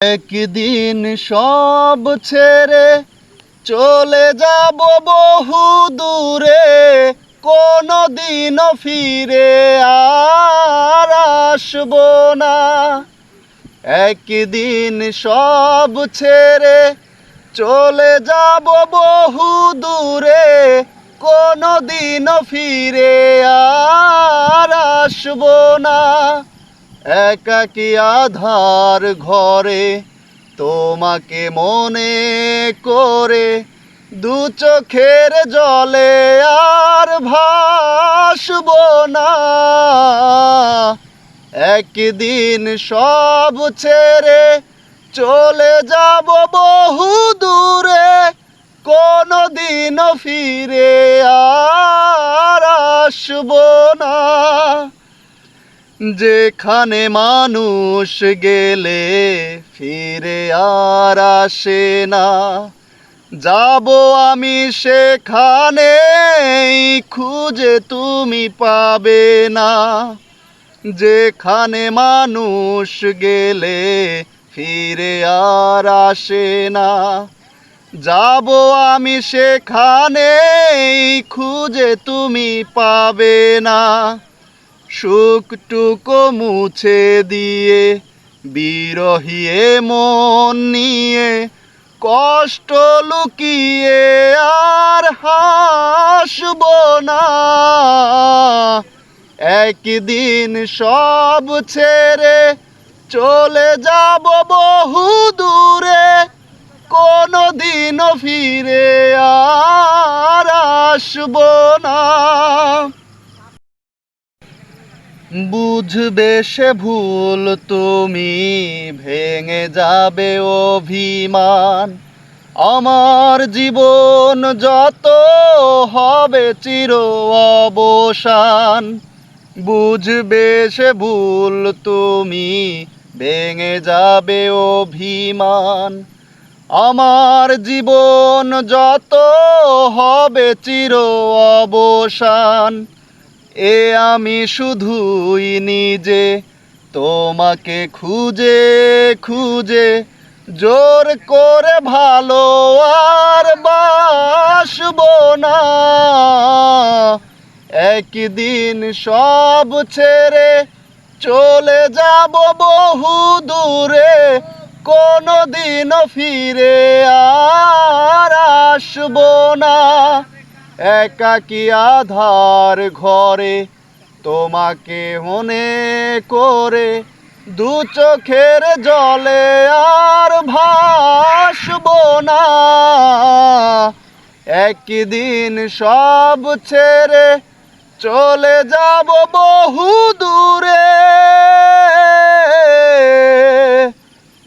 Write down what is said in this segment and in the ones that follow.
একদিন সব ছেড়ে চলে যাব বহু দূরে কোনো দিনও ফিরে আর আসব না। একদিন সব ছেড়ে চলে যাব বহু দূরে কোনো দিনও ফিরে আর আসব না। একাকি আধার ঘরে, তোমাকে মনে করে দু চোখের জলে আর ভাসব না। একদিন সব ছেড়ে চলে যাব বহু দূরে কোনো দিনও ফিরে আর আসব না। যেখানে মানুষ গেলে ফিরে আর আসে না। যাব আমি সেখানে খুঁজে তুমি পাবে না। যেখানে মানুষ গেলে ফিরে আর আসে না। যাব আমি সেখানে খুঁজে তুমি পাবে না। সুখটুকু মুছে দিয়ে, বিরহিয়ে মন নিয়ে, কষ্ট লুকিয়ে আর হাসব না। একদিন সব ছেড়ে চলে যাব বহু দূরে কোনো দিনও ফিরে আর আসব না। বুঝবে সে ভুল, তুমি ভেঙে যাবে অভিমান। আমার জীবন যত হবে চির অবসান। বুঝবে সে ভুল, তুমি ভেঙে যাবে অভিমান। আমার জীবন যত হবে চির অবসান। এ আমি শুধুই নিজে, তোমাকে খুঁজে খুঁজে, জোর করে ভালো আর বাসব না। একদিন সব ছেড়ে চলে যাব বহু দূরে কোনো দিনও ফিরে আর আসব না। একাকি আধার ঘরে, তোমাকে মনে করে দু চোখের জলে আর ভাসব না। একদিন সব ছেড়ে চলে যাব বহু দূরে।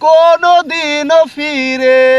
কোনো দিনও ফিরে